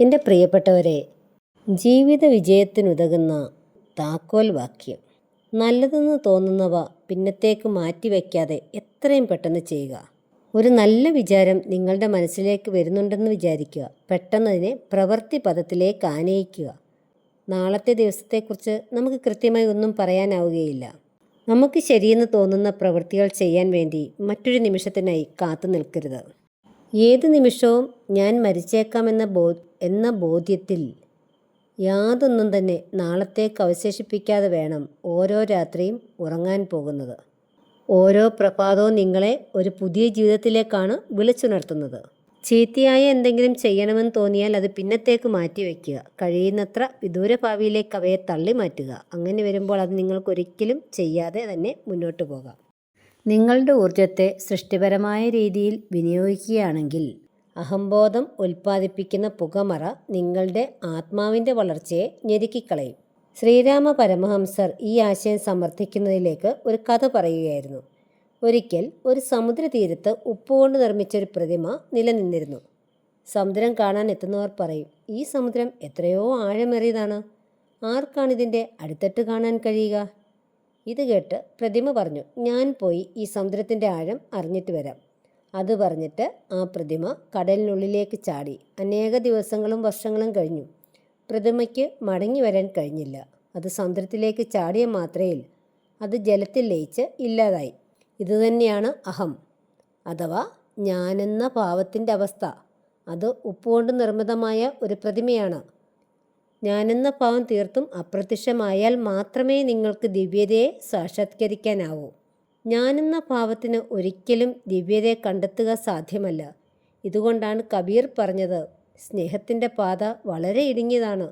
എന്റെ പ്രിയപ്പെട്ടവരെ ജീവിത വിജയത്തിനുതകുന്ന താക്കോൽ വാക്യം. നല്ലതെന്ന് തോന്നുന്നവ പിന്നത്തേക്ക് മാറ്റിവെക്കാതെ എത്രയും പെട്ടെന്ന് ചെയ്യുക. ഒരു നല്ല വിചാരം നിങ്ങളുടെ മനസ്സിലേക്ക് വരുന്നുണ്ടെന്ന് വിചാരിക്കുക. പെട്ടെന്നതിനെ പ്രവൃത്തി പദത്തിലേക്ക് ആനയിക്കുക. നാളത്തെ ദിവസത്തെക്കുറിച്ച് നമുക്ക് കൃത്യമായി ഒന്നും പറയാനാവുകയില്ല. നമുക്ക് ശരിയെന്ന് തോന്നുന്ന പ്രവൃത്തികൾ ചെയ്യാൻ വേണ്ടി മറ്റൊരു നിമിഷത്തിനായി കാത്തു നിൽക്കരുത്. ഏത് നിമിഷവും ഞാൻ മരിച്ചേക്കാമെന്ന ബോ എന്ന ബോധ്യത്തിൽ യാതൊന്നും തന്നെ നാളത്തേക്ക് അവശേഷിപ്പിക്കാതെ വേണം ഓരോ രാത്രിയും ഉറങ്ങാൻ പോകുന്നത്. ഓരോ പ്രഭാതവും നിങ്ങളെ ഒരു പുതിയ ജീവിതത്തിലേക്കാണ് വിളിച്ചുണർത്തുന്നത്. ചീത്തയായ എന്തെങ്കിലും ചെയ്യണമെന്ന് തോന്നിയാൽ അത് പിന്നത്തേക്ക് മാറ്റിവെക്കുക കഴിയുന്നത്ര വിദൂര ഭാവിയിലേക്ക് അവയെ തള്ളി മാറ്റുക അങ്ങനെ വരുമ്പോൾ അത് നിങ്ങൾക്കൊരിക്കലും ചെയ്യാതെ തന്നെ മുന്നോട്ട് പോകാം. നിങ്ങളുടെ ഊർജത്തെ സൃഷ്ടിപരമായ രീതിയിൽ വിനിയോഗിക്കുകയാണെങ്കിൽ അഹംബോധം ഉൽപ്പാദിപ്പിക്കുന്ന പുകമറ നിങ്ങളുടെ ആത്മാവിന്റെ വളർച്ചയെ ഞെരുക്കിക്കളയും. ശ്രീരാമ പരമഹംസർ ഈ ആശയം സമർത്ഥിക്കുന്നതിലേക്ക് ഒരു കഥ പറയുകയായിരുന്നു. ഒരിക്കൽ ഒരു സമുദ്രതീരത്ത് ഉപ്പുകൊണ്ട് നിർമ്മിച്ചൊരു പ്രതിമ നിലനിന്നിരുന്നു. സമുദ്രം കാണാൻ എത്തുന്നവർ പറയും ഈ സമുദ്രം എത്രയോ ആഴമേറിയതാണ്. ആർക്കാണിതിന്റെ അടിത്തട്ട് കാണാൻ കഴിയുക? ഇത് കേട്ട് പ്രതിമ പറഞ്ഞു ഞാൻ പോയി ഈ സമുദ്രത്തിന്റെ ആഴം അറിഞ്ഞിട്ട് വരാം. അത് പറഞ്ഞിട്ട് ആ പ്രതിമ കടലിനുള്ളിലേക്ക് ചാടി. അനേക ദിവസങ്ങളും വർഷങ്ങളും കഴിഞ്ഞു. പ്രതിമയ്ക്ക് മടങ്ങി വരാൻ കഴിഞ്ഞില്ല. അത് സമുദ്രത്തിലേക്ക് ചാടിയ മാത്രയിൽ അത് ജലത്തിൽ ലയിച്ച് ഇല്ലാതായി. ഇതുതന്നെയാണ് അഹം. അഥവാ ഞാനെന്ന ഭാവത്തിന്റെ അവസ്ഥ. അത് ഉപ്പുകൊണ്ട് നിർമ്മിതമായ ഒരു പ്രതിമയാണ്. ഞാനെന്ന ഭാവം തീർത്തും അപ്രത്യക്ഷമായാൽ മാത്രമേ നിങ്ങൾക്ക് ദിവ്യതയെ സാക്ഷാത്കരിക്കാനാവൂ. ഞാനെന്ന ഭാവത്തിന് ഒരിക്കലും ദിവ്യതയെ കണ്ടെത്തുക സാധ്യമല്ല. ഇതുകൊണ്ടാണ് കബീർ പറഞ്ഞത് സ്നേഹത്തിന്റെ പാത വളരെ ഇടുങ്ങിയതാണ്.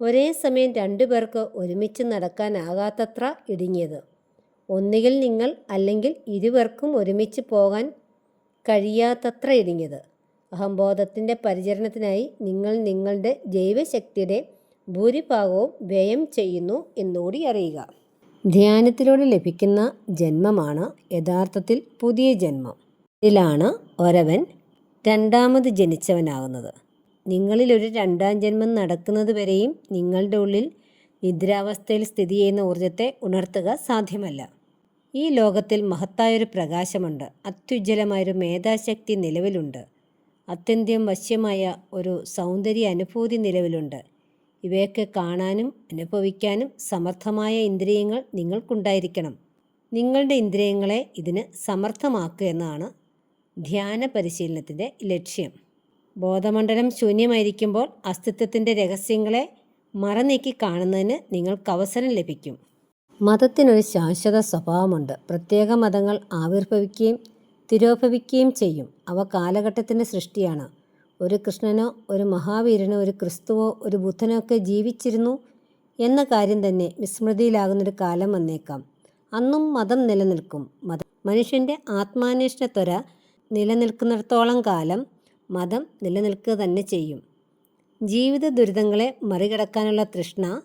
ഒരേ സമയം രണ്ടു പേർക്ക് ഒരുമിച്ച് നടക്കാനാകാത്തത്ര ഇടുങ്ങിയത്. ഒന്നുകിൽ നിങ്ങൾ അല്ലെങ്കിൽ ഇരുവർക്കും ഒരുമിച്ച് പോകാൻ കഴിയാത്തത്ര ഇടുങ്ങിയത്. അഹംബോധത്തിന്റെ പരിചരണത്തിനായി നിങ്ങൾ നിങ്ങളുടെ ജൈവശക്തിയുടെ ഭൂരിഭാഗവും വ്യയം ചെയ്യുന്നു എന്നുകൂടി അറിയുക. ധ്യാനത്തിലൂടെ ലഭിക്കുന്ന ജന്മമാണ് യഥാർത്ഥത്തിൽ പുതിയ ജന്മം. ഇതിലാണ് ഒരവൻ രണ്ടാമത് ജനിച്ചവനാകുന്നത്. നിങ്ങളിലൊരു രണ്ടാം ജന്മം നടക്കുന്നത് വരെയും നിങ്ങളുടെ ഉള്ളിൽ നിദ്രാവസ്ഥയിൽ സ്ഥിതി ചെയ്യുന്ന ഊർജത്തെ ഉണർത്തുക സാധ്യമല്ല. ഈ ലോകത്തിൽ മഹത്തായൊരു പ്രകാശമുണ്ട്. അത്യുജ്വലമായൊരു മേധാശക്തി നിലവിലുണ്ട്. അത്യന്തം വശ്യമായ ഒരു സൗന്ദര്യ അനുഭൂതി നിലവിലുണ്ട്. ഇവയൊക്കെ കാണാനും അനുഭവിക്കാനും സമർത്ഥമായ ഇന്ദ്രിയങ്ങൾ നിങ്ങൾക്കുണ്ടായിരിക്കണം. നിങ്ങളുടെ ഇന്ദ്രിയങ്ങളെ ഇതിന് സമർത്ഥമാക്കുക എന്നാണ് ധ്യാന പരിശീലനത്തിന്റെ ലക്ഷ്യം. ബോധമണ്ഡലം ശൂന്യമായിരിക്കുമ്പോൾ അസ്തിത്വത്തിന്റെ രഹസ്യങ്ങളെ മറനീക്കി കാണുന്നതിന് നിങ്ങൾക്ക് അവസരം ലഭിക്കും. മതത്തിനൊരു ശാശ്വത സ്വഭാവമുണ്ട്. പ്രത്യേക മതങ്ങൾ ആവിർഭവിക്കുകയും തിരോഭവിക്കുകയും ചെയ്യും. അവ കാലഘട്ടത്തിന്റെ സൃഷ്ടിയാണ്. ഒരു കൃഷ്ണനോ ഒരു മഹാവീരനോ ഒരു ക്രിസ്തുവോ ഒരു ബുദ്ധനോ ഒക്കെ ജീവിച്ചിരുന്നു എന്ന കാര്യം തന്നെ വിസ്മൃതിയിലാകുന്നൊരു കാലം വന്നേക്കാം. അന്നും മതം നിലനിൽക്കും. മതം മനുഷ്യന്റെ ആത്മാന്വേഷണ ത്വര നിലനിൽക്കുന്നിടത്തോളം കാലം മതം നിലനിൽക്കുക തന്നെ ചെയ്യും. ജീവിത ദുരിതങ്ങളെ മറികടക്കാനുള്ള തൃഷ്ണ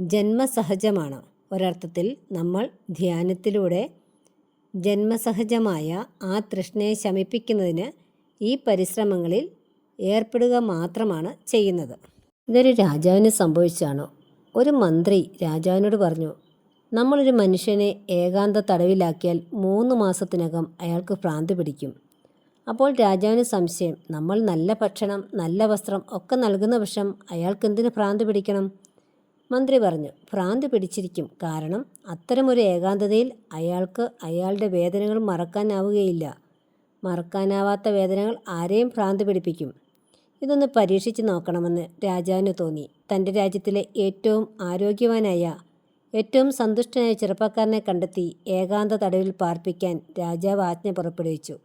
ജന്മസഹജമാണ്. ഒരർത്ഥത്തിൽ നമ്മൾ ധ്യാനത്തിലൂടെ ജന്മസഹജമായ ആ തൃഷ്ണയെ ശമിപ്പിക്കുന്നതിന് ഈ പരിശ്രമങ്ങളിൽ ഏർപ്പെടുക മാത്രമാണ് ചെയ്യുന്നത്. ഇതൊരു രാജാവിന് സംഭവിച്ചാണോ? ഒരു മന്ത്രി രാജാവിനോട് പറഞ്ഞു നമ്മളൊരു മനുഷ്യനെ ഏകാന്ത തടവിലാക്കിയാൽ മൂന്ന് മാസത്തിനകം അയാൾക്ക് ഭ്രാന്തി പിടിക്കും. അപ്പോൾ രാജാവിന് സംശയം നമ്മൾ നല്ല ഭക്ഷണം നല്ല വസ്ത്രം ഒക്കെ നൽകുന്ന പക്ഷം അയാൾക്ക് എന്തിനു ഭ്രാന്തി പിടിക്കണം? മന്ത്രി പറഞ്ഞു ഭ്രാന്ത് പിടിച്ചിരിക്കും. കാരണം അത്തരമൊരു ഏകാന്തതയിൽ അയാൾക്ക് അയാളുടെ വേദനകൾ മറക്കാനാവുകയില്ല. മറക്കാനാവാത്ത വേദനകൾ ആരെയും ഭ്രാന്ത് പിടിപ്പിക്കും. ഇതൊന്ന് പരീക്ഷിച്ച് നോക്കണമെന്ന് രാജാവിന് തോന്നി. തന്റെ രാജ്യത്തിലെ ഏറ്റവും ആരോഗ്യവാനായ ഏറ്റവും സന്തുഷ്ടനായ ചെറുപ്പക്കാരനെ കണ്ടെത്തി ഏകാന്ത തടവിൽ പാർപ്പിക്കാൻ രാജാവ് ആജ്ഞ പുറപ്പെടുവിച്ചു.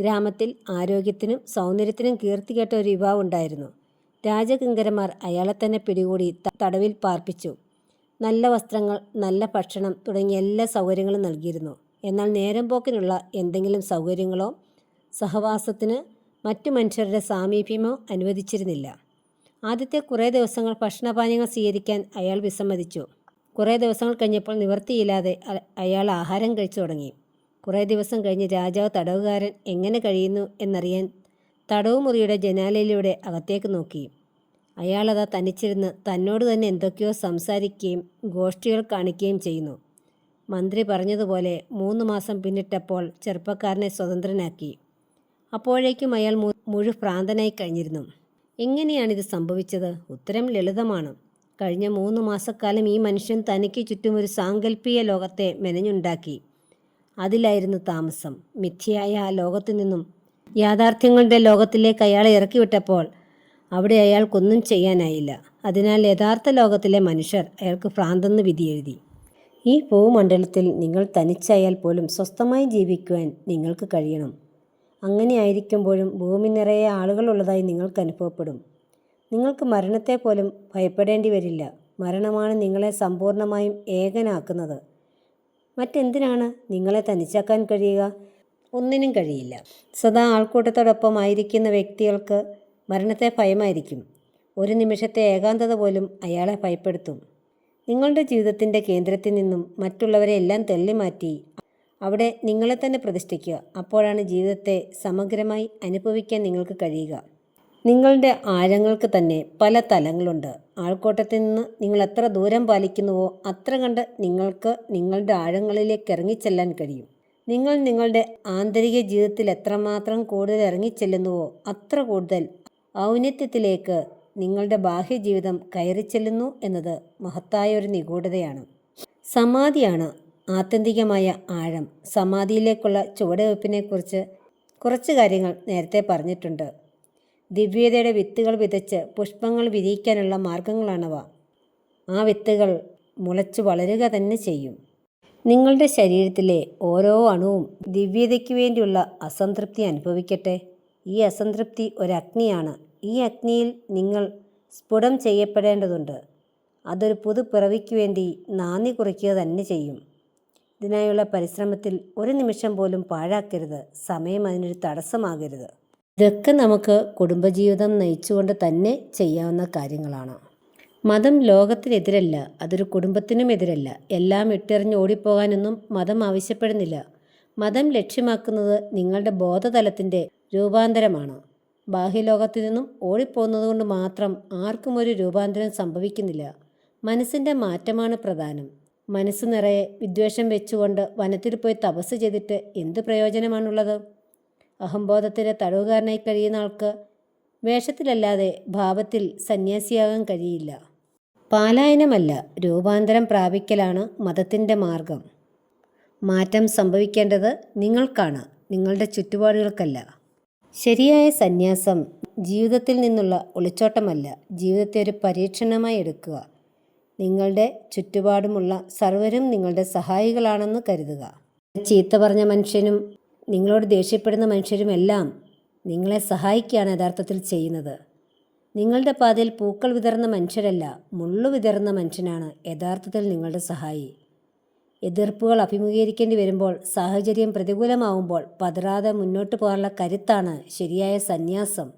ഗ്രാമത്തിൽ ആരോഗ്യത്തിനും സൗന്ദര്യത്തിനും കീർത്തി കേട്ട ഒരു യുവാവ് ഉണ്ടായിരുന്നു. രാജകിങ്കരന്മാർ അയാളെ തന്നെ പിടികൂടി തടവിൽ പാർപ്പിച്ചു. നല്ല വസ്ത്രങ്ങൾ നല്ല ഭക്ഷണം തുടങ്ങിയ എല്ലാ സൗകര്യങ്ങളും നൽകിയിരുന്നു. എന്നാൽ നേരം പോക്കിനുള്ള എന്തെങ്കിലും സൗകര്യങ്ങളോ സഹവാസത്തിന് മറ്റു മനുഷ്യരുടെ സാമീപ്യമോ അനുവദിച്ചിരുന്നില്ല. ആദ്യത്തെ കുറേ ദിവസങ്ങൾ ഭക്ഷണപാനീയങ്ങൾ സ്വീകരിക്കാൻ അയാൾ വിസമ്മതിച്ചു. കുറേ ദിവസങ്ങൾ കഴിഞ്ഞപ്പോൾ നിവൃത്തിയില്ലാതെ അയാൾ ആഹാരം കഴിച്ചു തുടങ്ങി. കുറേ ദിവസം കഴിഞ്ഞ് രാജാവ് തടവുകാരൻ എങ്ങനെ കഴിയുന്നു എന്നറിയാൻ തടവുമുറിയുടെ ജനാലയിലൂടെ അകത്തേക്ക് നോക്കി. അയാളതാ തനിച്ചിരുന്ന് തന്നോട് തന്നെ എന്തൊക്കെയോ സംസാരിക്കുകയും ഗോഷ്ഠികൾ കാണിക്കുകയും ചെയ്യുന്നു. മന്ത്രി പറഞ്ഞതുപോലെ മൂന്ന് മാസം പിന്നിട്ടപ്പോൾ ചെറുപ്പക്കാരനെ സ്വതന്ത്രനാക്കി. അപ്പോഴേക്കും അയാൾ മുഴു ഭ്രാന്തനായി കഴിഞ്ഞിരുന്നു. എങ്ങനെയാണിത് സംഭവിച്ചത്? ഉത്തരം ലളിതമാണ്. കഴിഞ്ഞ മൂന്ന് മാസക്കാലം ഈ മനുഷ്യൻ തനിക്ക് ചുറ്റും ഒരു സാങ്കല്പിക ലോകത്തെ മെനഞ്ഞുണ്ടാക്കി. അതിലായിരുന്നു താമസം. മിഥ്യയായ ആ ലോകത്തു നിന്നും യാഥാർത്ഥ്യങ്ങളുടെ ലോകത്തിലേക്ക് അയാളെ ഇറക്കിവിട്ടപ്പോൾ അവിടെ അയാൾക്കൊന്നും ചെയ്യാനായില്ല. അതിനാൽ യഥാർത്ഥ ലോകത്തിലെ മനുഷ്യർ അയാൾക്ക് ഭ്രാന്തെന്ന് വിധിയെഴുതി. ഈ ഭൂമണ്ഡലത്തിൽ നിങ്ങൾ തനിച്ചായാൽ പോലും സ്വസ്ഥമായി ജീവിക്കുവാൻ നിങ്ങൾക്ക് കഴിയണം. അങ്ങനെ ആയിരിക്കുമ്പോഴും ഭൂമി നിറയെ ആളുകളുള്ളതായി നിങ്ങൾക്ക് അനുഭവപ്പെടും. നിങ്ങൾക്ക് മരണത്തെ പോലും ഭയപ്പെടേണ്ടി വരില്ല. മരണമാണ് നിങ്ങളെ സമ്പൂർണമായും ഏകനാക്കുന്നത്. മറ്റെന്തിനാണ് നിങ്ങളെ തനിച്ചാക്കാൻ കഴിയുക? ഒന്നിനും കഴിയില്ല. സദാ ആൾക്കൂട്ടത്തോടൊപ്പമായിരിക്കുന്ന വ്യക്തികൾക്ക് മരണത്തെ ഭയമായിരിക്കും. ഒരു നിമിഷത്തെ ഏകാന്തത പോലും അയാളെ ഭയപ്പെടുത്തും. നിങ്ങളുടെ ജീവിതത്തിന്റെ കേന്ദ്രത്തിൽ നിന്നും മറ്റുള്ളവരെ എല്ലാം തള്ളിമാറ്റി അവിടെ നിങ്ങളെ തന്നെ പ്രതിഷ്ഠിക്കുക. അപ്പോഴാണ് ജീവിതത്തെ സമഗ്രമായി അനുഭവിക്കാൻ നിങ്ങൾക്ക് കഴിയുക. നിങ്ങളുടെ ആഴങ്ങൾക്ക് തന്നെ പല തലങ്ങളുണ്ട്. ആൾക്കൂട്ടത്തിൽ നിന്ന് നിങ്ങൾ എത്ര ദൂരം പാലിക്കുന്നുവോ അത്ര കണ്ട് നിങ്ങൾക്ക് നിങ്ങളുടെ ആഴങ്ങളിലേക്ക് ഇറങ്ങിച്ചെല്ലാൻ കഴിയും. നിങ്ങൾ നിങ്ങളുടെ ആന്തരിക ജീവിതത്തിൽ എത്രമാത്രം കൂടുതൽ ഇറങ്ങിച്ചെല്ലുന്നുവോ അത്ര കൂടുതൽ ഔന്നത്യത്തിലേക്ക് നിങ്ങളുടെ ബാഹ്യ ബാഹ്യജീവിതം കയറിച്ചെല്ലുന്നു എന്നത് മഹത്തായ ഒരു നിഗൂഢതയാണ്. സമാധിയാണ് ആത്യന്തികമായ ആഴം. സമാധിയിലേക്കുള്ള ചുവടുവയ്പ്പിനെക്കുറിച്ച് കുറച്ച് കാര്യങ്ങൾ നേരത്തെ പറഞ്ഞിട്ടുണ്ട്. ദിവ്യതയുടെ വിത്തുകൾ വിതച്ച് പുഷ്പങ്ങൾ വിരിയിക്കാനുള്ള മാർഗങ്ങളാണവ. ആ വിത്തുകൾ മുളച്ചു വളരുക തന്നെ ചെയ്യും. നിങ്ങളുടെ ശരീരത്തിലെ ഓരോ അണുവും ദിവ്യതയ്ക്ക് വേണ്ടിയുള്ള അസംതൃപ്തി അനുഭവിക്കട്ടെ. ഈ അസംതൃപ്തി ഒരഗ്നിയാണ്. ഈ അഗ്നിയിൽ നിങ്ങൾ സ്ഫുടം ചെയ്യപ്പെടേണ്ടതുണ്ട്. അതൊരു പുതുപ്പിറവിക്ക് വേണ്ടി നാന്ദി കുറിക്കുക തന്നെ ചെയ്യും. ഇതിനായുള്ള പരിശ്രമത്തിൽ ഒരു നിമിഷം പോലും പാഴാക്കരുത്. സമയം അതിനൊരു തടസ്സമാകരുത്. ഇതൊക്കെ നമുക്ക് കുടുംബജീവിതം നയിച്ചുകൊണ്ട് തന്നെ ചെയ്യാവുന്ന കാര്യങ്ങളാണ്. മതം ലോകത്തിനെതിരല്ല അതൊരു കുടുംബത്തിനും എതിരല്ല. എല്ലാം ഇട്ടെറിഞ്ഞ് ഓടിപ്പോകാനൊന്നും മതം ആവശ്യപ്പെടുന്നില്ല. മതം ലക്ഷ്യമാക്കുന്നത് നിങ്ങളുടെ ബോധതലത്തിന്റെ രൂപാന്തരമാണ്. ബാഹ്യലോകത്തു നിന്നും ഓടിപ്പോകുന്നത് കൊണ്ട് മാത്രം ആർക്കും ഒരു രൂപാന്തരം സംഭവിക്കുന്നില്ല. മനസ്സിന്റെ മാറ്റമാണ് പ്രധാനം. മനസ്സ് നിറയെ വിദ്വേഷം വെച്ചുകൊണ്ട് വനത്തിൽ പോയി തപസ് ചെയ്തിട്ട് എന്ത് പ്രയോജനമാണുള്ളത്? അഹംബോധത്തിന്റെ തടവുകാരനായി കഴിയുന്ന ആൾക്ക് വേഷത്തിലല്ലാതെ ഭാവത്തിൽ സന്യാസിയാകാൻ കഴിയില്ല. പാലായനമല്ല രൂപാന്തരം പ്രാപിക്കലാണ് മതത്തിന്റെ മാർഗം. മാറ്റം സംഭവിക്കേണ്ടത് നിങ്ങൾക്കാണ് നിങ്ങളുടെ ചുറ്റുപാടുകൾക്കല്ല. ശരിയായ സന്യാസം ജീവിതത്തിൽ നിന്നുള്ള ഒളിച്ചോട്ടമല്ല ജീവിതത്തെ ഒരു പരീക്ഷണമായി എടുക്കുക. നിങ്ങളുടെ ചുറ്റുപാടുമുള്ള സർവരും നിങ്ങളുടെ സഹായികളാണെന്ന് കരുതുക. ചീത്ത പറഞ്ഞ മനുഷ്യനും നിങ്ങളോട് ദേഷ്യപ്പെടുന്ന മനുഷ്യരുമെല്ലാം നിങ്ങളെ സഹായിക്കുകയാണ് യഥാർത്ഥത്തിൽ ചെയ്യുന്നത്. നിങ്ങളുടെ പാതയിൽ പൂക്കൾ വിതറുന്ന മനുഷ്യരല്ല മുള്ളു വിതറുന്ന മനുഷ്യനാണ് യഥാർത്ഥത്തിൽ നിങ്ങളുടെ സഹായി. എതിർപ്പുകൾ അഭിമുഖീകരിക്കേണ്ടി വരുമ്പോൾ സാഹചര്യം പ്രതികൂലമാവുമ്പോൾ പതറാതെ മുന്നോട്ട് പോകാനുള്ള കരുത്താണ് ശരിയായ സന്യാസം.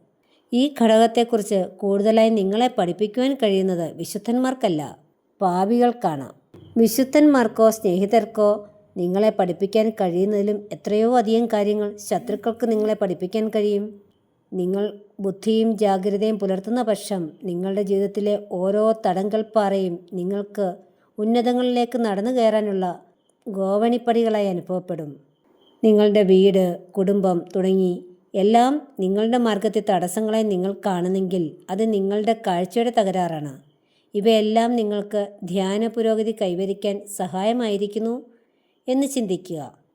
ഈ ഘടകത്തെക്കുറിച്ച് കൂടുതലായി നിങ്ങളെ പഠിപ്പിക്കുവാൻ കഴിയുന്നത് വിശുദ്ധന്മാർക്കല്ല പാപികൾക്കാണ്. വിശുദ്ധന്മാർക്കോ സ്നേഹിതർക്കോ നിങ്ങളെ പഠിപ്പിക്കാൻ കഴിയുന്നതിലും എത്രയോ അധികം കാര്യങ്ങൾ ശത്രുക്കൾക്ക് നിങ്ങളെ പഠിപ്പിക്കാൻ കഴിയും. നിങ്ങൾ ബുദ്ധിയും ജാഗ്രതയും പുലർത്തുന്ന പക്ഷം നിങ്ങളുടെ ജീവിതത്തിലെ ഓരോ തടങ്കൽപ്പാറയും നിങ്ങൾക്ക് ഉന്നതങ്ങളിലേക്ക് നടന്നു കയറാനുള്ള ഗോവണിപ്പടികളായി അനുഭവപ്പെടും. നിങ്ങളുടെ വീട് കുടുംബം തുടങ്ങി എല്ലാം നിങ്ങളുടെ മാർഗത്തെ തടസ്സങ്ങളെ നിങ്ങൾ കാണുന്നെങ്കിൽ അത് നിങ്ങളുടെ കാഴ്ചയുടെ തകരാറാണ്. ഇവയെല്ലാം നിങ്ങൾക്ക് ധ്യാന പുരോഗതി കൈവരിക്കാൻ സഹായമായിരിക്കുന്നു എന്ന് ചിന്തിക്കുക.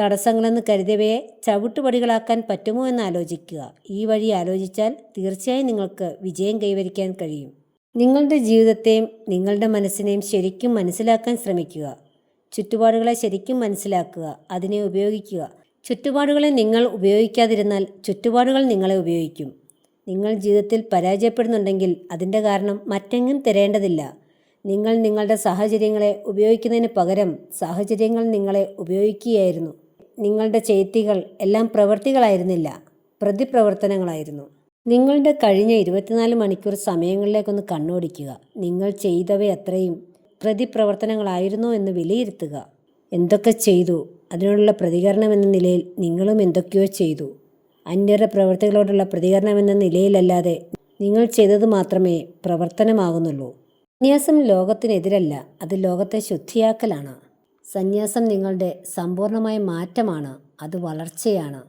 തടസ്സങ്ങളെന്ന് കരുതവയെ ചവിട്ടുപടികളാക്കാൻ പറ്റുമോ എന്ന് ആലോചിക്കുക. ഈ വഴി ആലോചിച്ചാൽ തീർച്ചയായും നിങ്ങൾക്ക് വിജയം കൈവരിക്കാൻ കഴിയും. നിങ്ങളുടെ ജീവിതത്തെയും നിങ്ങളുടെ മനസ്സിനെയും ശരിക്കും മനസ്സിലാക്കാൻ ശ്രമിക്കുക. ചുറ്റുപാടുകളെ ശരിക്കും മനസ്സിലാക്കുക അതിനെ ഉപയോഗിക്കുക. ചുറ്റുപാടുകളെ നിങ്ങൾ ഉപയോഗിക്കാതിരുന്നാൽ ചുറ്റുപാടുകൾ നിങ്ങളെ ഉപയോഗിക്കും. നിങ്ങൾ ജീവിതത്തിൽ പരാജയപ്പെടുന്നുണ്ടെങ്കിൽ അതിന്റെ കാരണം മറ്റെങ്ങും തിരയേണ്ടതില്ല നിങ്ങൾ നിങ്ങളുടെ സാഹചര്യങ്ങളെ ഉപയോഗിക്കുന്നതിന് പകരം സാഹചര്യങ്ങൾ നിങ്ങളെ ഉപയോഗിക്കുകയായിരുന്നു. നിങ്ങളുടെ ചേത്തികൾ എല്ലാം പ്രവൃത്തികളായിരുന്നില്ല പ്രതിപ്രവർത്തനങ്ങളായിരുന്നു. നിങ്ങളുടെ കഴിഞ്ഞ ഇരുപത്തിനാല് മണിക്കൂർ സമയങ്ങളിലേക്കൊന്ന് കണ്ണോടിക്കുക. നിങ്ങൾ ചെയ്തവ അത്രയും പ്രതിപ്രവർത്തനങ്ങളായിരുന്നോ എന്ന് വിലയിരുത്തുക. എന്തൊക്കെ ചെയ്തു? അതിനോടുള്ള പ്രതികരണം എന്ന നിലയിൽ നിങ്ങളും എന്തൊക്കെയോ ചെയ്തു. അന്യരുടെ പ്രവൃത്തികളോടുള്ള പ്രതികരണമെന്ന നിലയിലല്ലാതെ നിങ്ങൾ ചെയ്തത് മാത്രമേ പ്രവർത്തനമാകുന്നുള്ളൂ സന്യാസം ലോകത്തിനെതിരല്ല. അത് ലോകത്തെ ശുദ്ധിയാക്കലാണ്. സന്യാസം നിങ്ങളുടെ സമ്പൂർണമായ മാറ്റമാണ് അത് വളർച്ചയാണ്.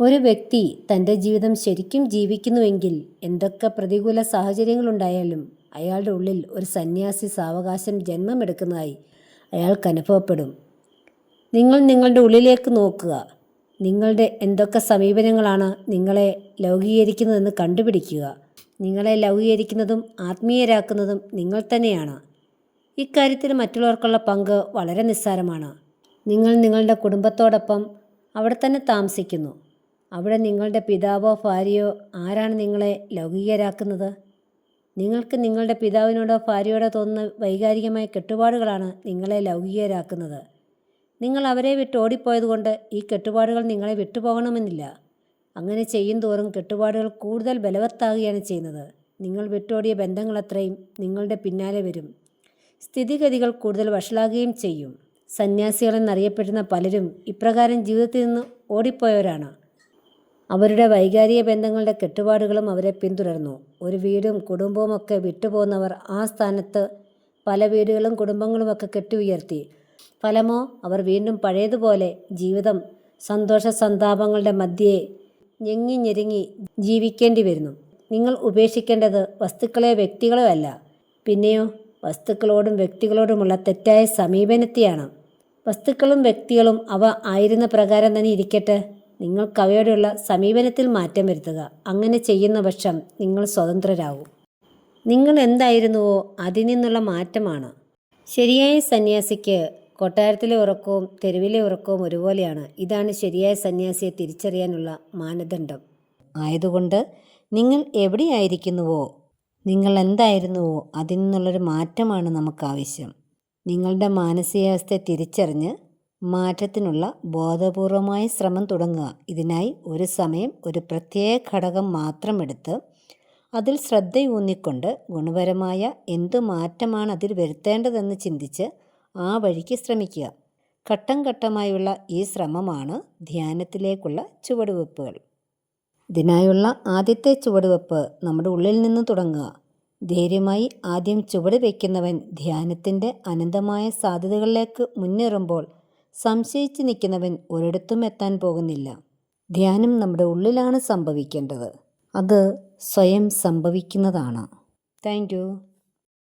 ഒരു വ്യക്തി തന്റെ ജീവിതം ശരിക്കും ജീവിക്കുന്നുവെങ്കിൽ എന്തൊക്കെ പ്രതികൂല സാഹചര്യങ്ങളുണ്ടായാലും അയാളുടെ ഉള്ളിൽ ഒരു സന്യാസി സാവകാശം ജന്മമെടുക്കുന്നതായി അയാൾക്ക് അനുഭവപ്പെടും. നിങ്ങൾ നിങ്ങളുടെ ഉള്ളിലേക്ക് നോക്കുക. നിങ്ങളുടെ എന്തൊക്കെ സമീപനങ്ങളാണ് നിങ്ങളെ ലൗകീകരിക്കുന്നതെന്ന് കണ്ടുപിടിക്കുക. നിങ്ങളെ ലൗകീകരിക്കുന്നതും ആത്മീയരാക്കുന്നതും നിങ്ങൾ തന്നെയാണ്. ഇക്കാര്യത്തിൽ മറ്റുള്ളവർക്കുള്ള പങ്ക് വളരെ നിസ്സാരമാണ്. നിങ്ങൾ നിങ്ങളുടെ കുടുംബത്തോടൊപ്പം അവിടെ തന്നെ താമസിക്കുന്നു. അവിടെ നിങ്ങളുടെ പിതാവോ ഭാര്യയോ ആരാണ് നിങ്ങളെ ലൗകികരാക്കുന്നത്? നിങ്ങൾക്ക് നിങ്ങളുടെ പിതാവിനോടോ ഭാര്യയോടോ തോന്നുന്ന വൈകാരികമായ കെട്ടുപാടുകളാണ് നിങ്ങളെ ലൗകികരാക്കുന്നത്. നിങ്ങൾ അവരെ വിട്ട് ഓടിപ്പോയതുകൊണ്ട് ഈ കെട്ടുപാടുകൾ നിങ്ങളെ വിട്ടുപോകണമെന്നില്ല. അങ്ങനെ ചെയ്യും തോറും കെട്ടുപാടുകൾ കൂടുതൽ ബലവത്താകുകയാണ് ചെയ്യുന്നത്. നിങ്ങൾ വിട്ടോടിയ ബന്ധങ്ങളത്രയും നിങ്ങളുടെ പിന്നാലെ വരും. സ്ഥിതിഗതികൾ കൂടുതൽ വഷളാകുകയും ചെയ്യും. സന്യാസികളെന്നറിയപ്പെടുന്ന പലരും ഇപ്രകാരം ജീവിതത്തിൽ നിന്ന് ഓടിപ്പോയവരാണ്. അവരുടെ വൈകാരിക ബന്ധങ്ങളുടെ കെട്ടുപാടുകളും അവരെ പിന്തുടർന്നു. ഒരു വീടും കുടുംബവും ഒക്കെ വിട്ടുപോകുന്നവർ ആ സ്ഥാനത്ത് പല വീടുകളും കുടുംബങ്ങളുമൊക്കെ കെട്ടി ഉയർത്തി ഫലമോ അവർ വീണ്ടും പഴയതുപോലെ ജീവിതം സന്തോഷ സന്താപങ്ങളുടെ മധ്യേ ഞെങ്ങി ഞെരുങ്ങി ജീവിക്കേണ്ടി വരുന്നു. നിങ്ങൾ ഉപേക്ഷിക്കേണ്ടത് വസ്തുക്കളെയോ വ്യക്തികളോ അല്ല. പിന്നെയോ വസ്തുക്കളോടും വ്യക്തികളോടുമുള്ള തെറ്റായ സമീപനത്തെയാണ്. വസ്തുക്കളും വ്യക്തികളും അവ ആയിരുന്ന പ്രകാരം തന്നെ ഇരിക്കട്ടെ. നിങ്ങൾക്കവയോടുള്ള സമീപനത്തിൽ മാറ്റം വരുത്തുക. അങ്ങനെ ചെയ്യുന്ന പക്ഷം നിങ്ങൾ സ്വതന്ത്രരാകും. നിങ്ങൾ എന്തായിരുന്നുവോ അതിൽ നിന്നുള്ള മാറ്റമാണ്. ശരിയായ സന്യാസിക്ക് കൊട്ടാരത്തിലെ ഉറക്കവും തെരുവിലെ ഉറക്കവും ഒരുപോലെയാണ്. ഇതാണ് ശരിയായ സന്യാസിയെ തിരിച്ചറിയാനുള്ള മാനദണ്ഡം. ആയതുകൊണ്ട് നിങ്ങൾ എവിടെയായിരിക്കുന്നുവോ നിങ്ങൾ എന്തായിരുന്നുവോ അതിൽ നിന്നുള്ളൊരു മാറ്റമാണ് നമുക്ക് ആവശ്യം നിങ്ങളുടെ മാനസികാവസ്ഥയെ തിരിച്ചറിഞ്ഞ് മാറ്റത്തിനുള്ള ബോധപൂർവമായ ശ്രമം തുടങ്ങുക. ഇതിനായി ഒരു സമയം ഒരു പ്രത്യേക ഘടകം മാത്രം എടുത്ത് അതിൽ ശ്രദ്ധയൂന്നിക്കൊണ്ട് ഗുണപരമായ എന്തു മാറ്റമാണ് അതിൽ വരുത്തേണ്ടതെന്ന് ചിന്തിച്ച് ആ വഴിക്ക് ശ്രമിക്കുക. ഘട്ടം ഘട്ടമായുള്ള ഈ ശ്രമമാണ് ധ്യാനത്തിലേക്കുള്ള ചുവടുവെപ്പുകൾ ഇതിനായുള്ള ആദ്യത്തെ ചുവടുവെപ്പ് നമ്മുടെ ഉള്ളിൽ നിന്ന് തുടങ്ങുക. ധൈര്യമായി ആദ്യം ചുവട് വയ്ക്കുന്നവൻ ധ്യാനത്തിന്റെ അനന്തമായ സാധ്യതകളിലേക്ക് മുന്നേറുമ്പോൾ സംശയിച്ച് നിൽക്കുന്നവൻ ഒരിടത്തും എത്താൻ പോകുന്നില്ല. ധ്യാനം നമ്മുടെ ഉള്ളിലാണ് സംഭവിക്കേണ്ടത്. അത് സ്വയം സംഭവിക്കുന്നതാണ്. താങ്ക്